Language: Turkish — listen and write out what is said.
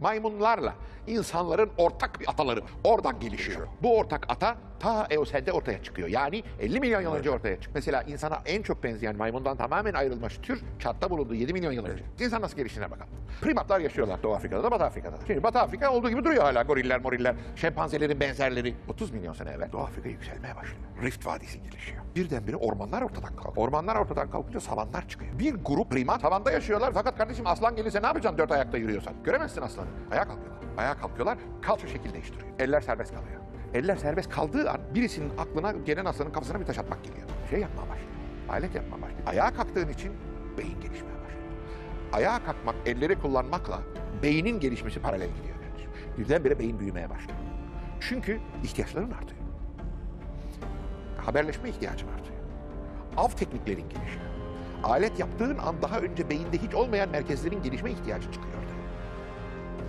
Maymunlarla insanların ortak bir ataları var. Oradan gelişiyor. Bu ortak ata ta Eosen'de ortaya çıkıyor. Yani 50 milyon yıl önce ortaya çıkıyor. Mesela insana en çok benzeyen maymundan tamamen ayrılmış tür çatta bulundu 7 milyon yıl önce. İnsan nasıl geliştiğine bakalım. Primatlar yaşıyorlar Doğu Afrika'da da Batı Afrika'da. da. Şimdi Batı Afrika olduğu gibi duruyor hala goriller moriller, şempanzelerin benzerleri. 30 milyon sene evvel Doğu Afrika yükselmeye başlıyor. Rift Vadisi gelişiyor. Birdenbire ormanlar ortadan kalkıyor. Ormanlar ortadan kalkınca savanlar çıkıyor. Bir grup primat tavanda yaşıyorlar fakat kardeşim aslan gelirse ne yapacaksın dört ayakta yürüyorsan? Göremezsin aslanı. Ayağa kalkıyorlar. Ayağa kalkıyorlar. Kalça şekil değiştiriyor. Eller serbest kalıyor. Eller serbest kaldığı an birisinin aklına gelen aslanın kafasına bir taş atmak geliyor. Şey yapmaya başlıyor. Alet yapmaya başlıyor. Ayağa kalktığın için beyin gelişmeye başlıyor. Ayağa kalkmak, elleri kullanmakla beynin gelişmesi paralel gidiyor. Birdenbire beyin büyümeye başlıyor. Çünkü ihtiyaçların artıyor. Haberleşme ihtiyacın artıyor. Av tekniklerin gelişiyor. Alet yaptığın an daha önce beyinde hiç olmayan merkezlerin gelişme ihtiyacı çıkıyor.